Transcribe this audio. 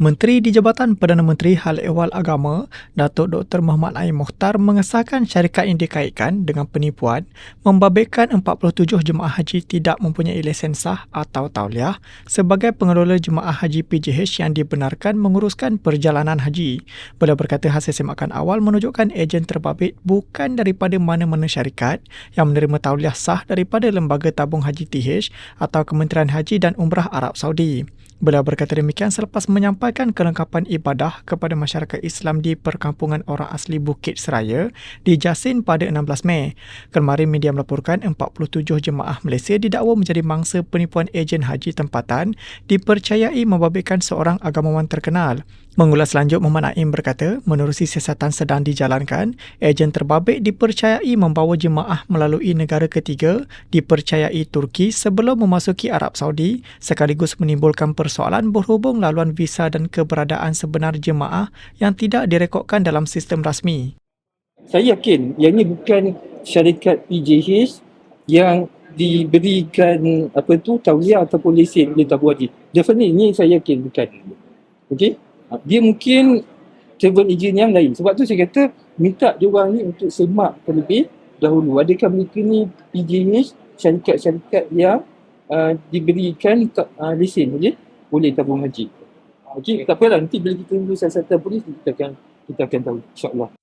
Menteri di Jabatan Perdana Menteri Hal Ehwal Agama, Datuk Dr. Muhammad Aim Mohtar mengesahkan syarikat yang dikaitkan dengan penipuan membabitkan 47 jemaah haji tidak mempunyai lesen sah atau tauliah sebagai pengelola jemaah haji PJH yang dibenarkan menguruskan perjalanan haji. Beliau berkata hasil semakan awal menunjukkan ejen terbabit bukan daripada mana-mana syarikat yang menerima tauliah sah daripada Lembaga Tabung Haji TH atau Kementerian Haji dan Umrah Arab Saudi. Beliau berkata demikian selepas menyampaikan kelengkapan ibadah kepada masyarakat Islam di perkampungan orang asli Bukit Seraya di Jasin pada 16 Mei. Kemarin media melaporkan 47 jemaah Malaysia didakwa menjadi mangsa penipuan ejen haji tempatan dipercayai membabitkan seorang agamawan terkenal. Mengulas lanjut, Muhammad Naim berkata, menerusi siasatan sedang dijalankan, ejen terbabit dipercayai membawa jemaah melalui negara ketiga dipercayai Turki sebelum memasuki Arab Saudi sekaligus menimbulkan persoalan berhubung laluan visa dan keberadaan sebenar jemaah yang tidak direkodkan dalam sistem rasmi. Saya yakin yang ini bukan syarikat PJH yang diberikan apa tu tauliah ataupun lesen oleh Tabung Haji. Definitely ini saya yakin bukan. Okey? Dia mungkin travel agent yang lain. Sebab tu saya kata minta dia orang ni untuk semak terlebih dahulu. Adakah mereka ni PJH syarikat-syarikat yang uh, diberikan uh, lesen okay? oleh tabung haji. Okey, tak apalah nanti bila kita tunggu siasatan polis kita akan kita akan tahu insya-Allah.